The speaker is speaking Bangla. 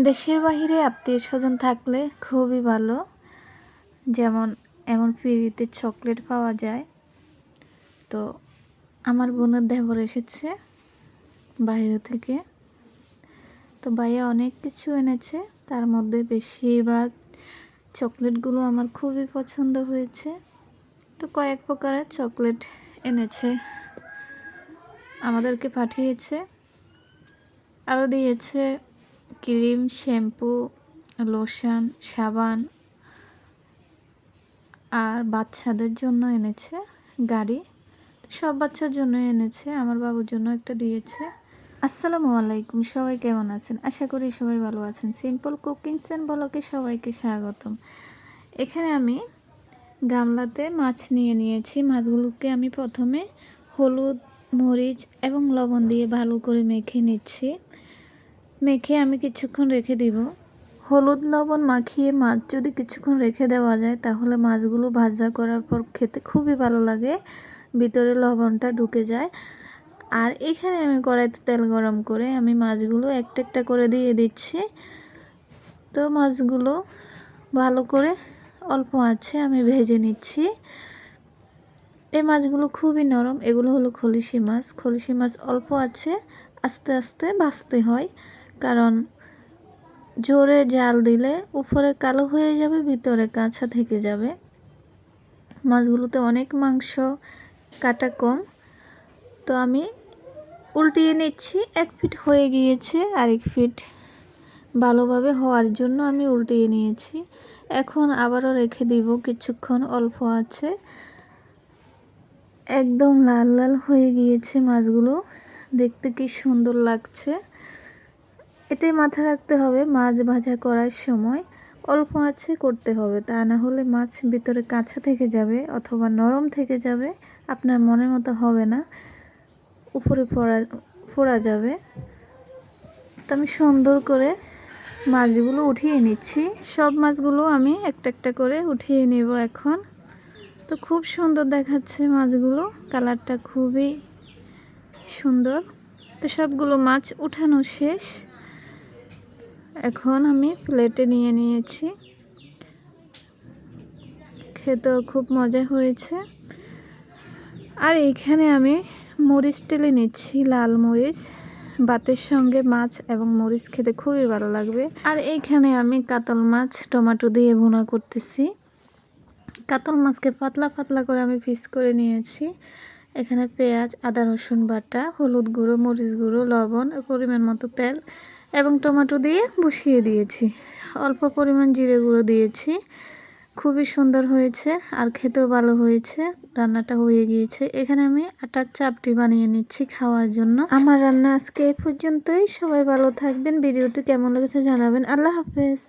দেশের বাহিরে আত্মীয় স্বজন থাকলে খুবই ভালো। যেমন, এমন পিড়িতে চকলেট পাওয়া যায়। তো আমার বোনের দেবর এসেছে বাইরে থেকে। তো ভাইয়া অনেক কিছু এনেছে, তার মধ্যে বেশিরভাগ চকলেটগুলো আমার খুবই পছন্দ হয়েছে। তো কয়েক প্রকারের চকলেট এনেছে। আমাদেরকে পাঠিয়েছে। আরও দিয়েছে ক্রিম, শ্যাম্পু, লোশন, সাবান আর বাচ্চাদের জন্য এনেছে গাড়ি। সব বাচ্চার জন্য এনেছে, আমার বাবুর জন্য একটা দিয়েছে। আসসালামু আলাইকুম, সবাই কেমন আছেন? আশা করি সবাই ভালো আছেন। সিম্পল কুকিং বলকে সবাইকে স্বাগতম। এখানে আমি গামলাতে মাছ নিয়ে নিয়েছি। মাছগুলোকে আমি প্রথমে হলুদ, মরিচ এবং লবণ দিয়ে ভালো করে মেখে নিচ্ছি। মেখে আমি কিছুক্ষণ রেখে দিব। হলুদ লবণ মাখিয়ে মাছ যদি কিছুক্ষণ রেখে দেওয়া যায়, তাহলে মাছগুলো ভাজা করার পর খেতে খুবই ভালো লাগে। ভিতরে লবণটা ঢুকে যায়। আর এখানে আমি কড়াইতে তেল গরম করে আমি মাছগুলো একটা একটা করে দিয়ে দিচ্ছি। তো মাছগুলো ভালো করে অল্প আছে, আমি ভেজে নিচ্ছি। এই মাছগুলো খুবই নরম, এগুলো হলো খলিশি মাছ। খলিশি মাছ অল্প আছে, আস্তে আস্তে বাঁচতে হয়। কারণ জোরে জাল দিলে উপরে কালো হয়ে যাবে, ভিতরে কাঁচা থেকে যাবে। মাছগুলোতে অনেক মাংস কাটা কম। তো আমি উল্টিয়ে নিচ্ছি, এক ফিট হয়ে গিয়েছে আরেক ফিট ভালোভাবে হওয়ার জন্য আমি উল্টিয়ে নিয়েছি। এখন আবারও রেখে দিব, কিছুক্ষণ অল্প আছে। একদম লাল লাল হয়ে গিয়েছে মাছগুলো। দেখতে কি সুন্দর লাগছে। এটাই মাথায় রাখতে হবে, মাছ ভাজা করার সময় অল্প আছে করতে হবে। তা না হলে মাছ ভিতরে কাঁচা থেকে যাবে অথবা নরম থেকে যাবে, আপনার মনের মতো হবে না, উপরে পড়া পড়া যাবে। তো আমি সুন্দর করে মাছগুলো উঠিয়ে নিচ্ছি। সব মাছগুলো আমি একটা একটা করে উঠিয়ে নেব এখন। তো খুব সুন্দর দেখাচ্ছে মাছগুলো, কালারটা খুবই সুন্দর। তো সবগুলো মাছ উঠানো শেষ। এখন আমি প্লেটে নিয়ে নিয়েছি। খেতেও খুব মজা হয়েছে। আর এইখানে আমি মরিচ টেলে নিচ্ছি, লাল মরিচ ভাতের সঙ্গে মাছ এবং মরিচ খেতে খুবই ভালো লাগবে। আর এইখানে আমি কাতল মাছ, টমেটো দিয়ে ভুনা করতেছি। কাতল মাছকে পাতলা পাতলা করে আমি পিস করে নিয়েছি। এখানে পেঁয়াজ, আদা, রসুন বাটা, হলুদ গুঁড়ো, মরিচ গুঁড়ো, লবণ, পরিমাণ মতো তেল এবং টমেটো দিয়ে বসিয়ে দিয়েছি। অল্প পরিমাণ জিরে গুঁড়ো দিয়েছি। খুবই সুন্দর হয়েছে আর খেতেও ভালো হয়েছে। রান্নাটা হয়ে গিয়েছে। এখানে আমি আটার চাপটি বানিয়ে নিচ্ছি খাওয়ার জন্য। আমার রান্না আজকে এই পর্যন্তই। সবাই ভালো থাকবেন। ভিডিওটি কেমন লেগেছে জানাবেন। আল্লাহ হাফেজ।